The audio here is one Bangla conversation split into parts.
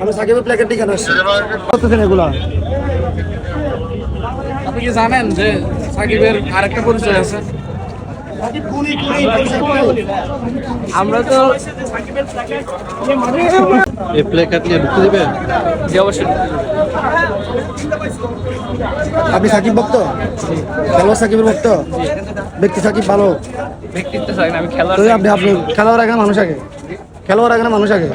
আমি সাকিবের প্ল্যাকেটটি কেন আসছি। করতেছেন এগুলা? আপনি কি জানেন যে সাকিবের আরেকটা পরিচয় আছে? আমরা তো এই প্লে নিয়ে ঢুকতে দেবে? জি অবশ্যই। আপনি সাকিব ভক্ত? খেলোয়াড় সাকিবের ভক্ত? ব্যক্তি সাকিব ভালো? ব্যক্তিত্ব আমি খেলার আপনি আপনি খেলোয়াড় আগে মানুষ আগে। খেলোয়াড় আগে না মানুষ আগে?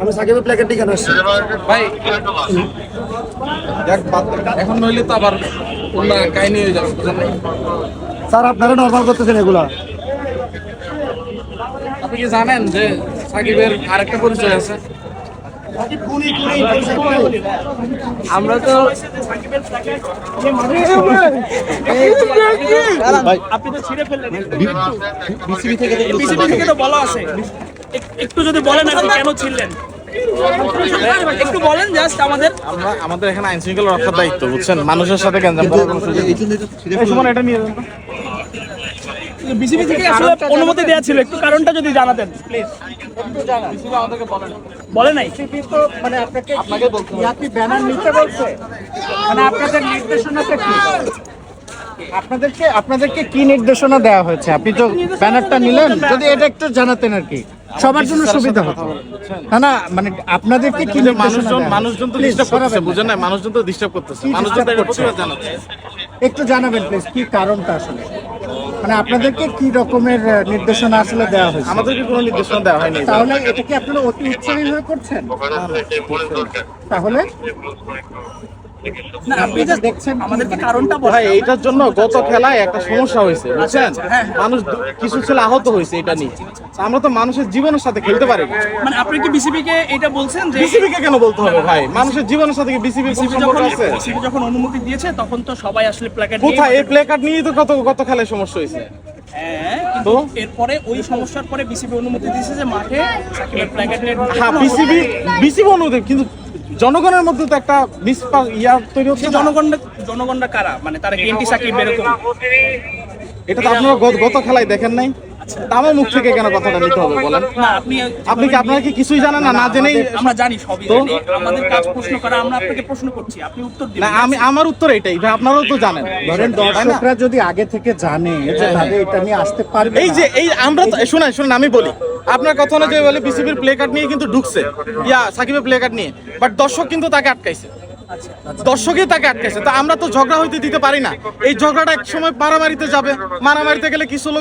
আমি সাকিবের প্ল্যাকেটটি কেন আসছি? ভাই দেখ এখন নইলে তো আবার অন্য কাহিনী হয়ে যাবে স্যার আপনারা নর্মাল করতেছেন এগুলা। আপনি কি জানেন যে সাকিবের আরেকটা পরিচয় আছে? আমরা তো আপনি তো ছিঁড়ে ফেললেন। বিসিবি থেকে বিসিবি থেকে তো বলা আছে। একটু যদি বলেন আপনি কেন ছিলেন একটু বলেন জাস্ট আমাদের। আমরা আমাদের এখানে আইন শৃঙ্খলা রক্ষার দায়িত্ব বুঝছেন? মানুষের সাথে কোনো সুযোগ এটা নিয়ে যান বিসিবি থেকে আসলে অনুমতি দেওয়া ছিল। একটু কারণটা যদি জানাতেন প্লিজ বিসিবি আমাদেরকে বলেন বলে মানে আপনাকে আপনাকে বলতে হবে। ব্যানার নিতে বলছে? মানে আপনাদের নির্দেশনাটা কি? আপনাদেরকে আপনাদেরকে কি নির্দেশনা দেওয়া হয়েছে? আপনি তো ব্যানারটা নিলেন। যদি এটা একটু জানাতেন আর কি। সবার জন্য সুবিধা হতো। না না মানে আপনাদেরকে কি মানুষজন মানুষজন তো ডিস্টার্ব করতেছে বুঝেন না মানুষজন তো ডিস্টার্ব করতেছে। মানুষজন তো? প্রতিবাদ জানাচ্ছে। একটু জানাবেন প্লিজ কি কারণটা আসলে? মানে আপনাদেরকে কি রকমের নির্দেশনা আসলে দেওয়া হয়েছে? আমাদেরকে কোনো নির্দেশনা দেওয়া হয়নি। তাহলে এটা কি আপনারা অতি উৎসাহী হয়ে করছেন তাহলে? এইটার জন্য গত খেলায় একটা সমস্যা হয়েছে বুঝছেন? আচ্ছা, হ্যাঁ, হ্যাঁ। মানুষ কিছু ছেলে আহত হয়েছে এটা নিয়ে। আমরা তো মানুষের জীবনের সাথে খেলতে পারি মানে আপনি কি বিসিবি কে এটা বলছেন যে বিসিবি কে কেন বলতে হবে ভাই? মানুষের জীবনের সাথে কি বিসিবি সম্পর্ক যখন আছে? বিসিবি যখন অনুমতি দিয়েছে তখন তো সবাই আসলে প্ল্যাকেট কোথায়? এই প্লে নিয়ে তো কত কত খেলায় সমস্যা হয়েছে। হ্যাঁ কিন্তু এরপরে ওই সমস্যার পরে বিসিবি অনুমতি দিয়েছে যে মাঠে সাকিবের হ্যাঁ বিসিবি বিসিবি অনুমোদন কিন্তু জনগণের মধ্যে তো একটা মিসপা ইয়া তৈরি হচ্ছে জনগণ। জনগণরা কারা? মানে তারা কেন্টি সাকিব এরকম। এটা তো আপনারা গত- খেলায় দেখেন নাই। আমার মুখ থেকে কেন কথাটা নিতে হবে বলেন? আপনি আপনি কি আপনারা কি কিছুই জানেন না? না জেনেই আমরা জানি সবই তো? জানি। আমাদের কাজ প্রশ্ন করা আমরা আপনাকে প্রশ্ন করছি আপনি উত্তর দিন না আমি আমার উত্তর এটাই ভাই আপনারাও তো জানেন। ধরেন দর্শকরা যদি আগে থেকে জানে যে তাদের এটা নিয়ে আসতে পারবে এই যে এই আমরা তো শুনেন শুনেন আমি বলি। আপনার কথা অনুযায়ী বলে বিসিবির প্লে কার্ড নিয়ে কিন্তু ঢুকছে। ইয়া সাকিবের প্লে কার্ড নিয়ে। বাট দর্শক কিন্তু তাকে আটকাইছে। দর্শকই তাকে আটকাইছে। তো আমরা তো ঝগড়া হইতে দিতে পারি না। এই ঝগড়াটা এক সময় মারামারিতে যাবে। মারামারিতে গেলে কিছু লোক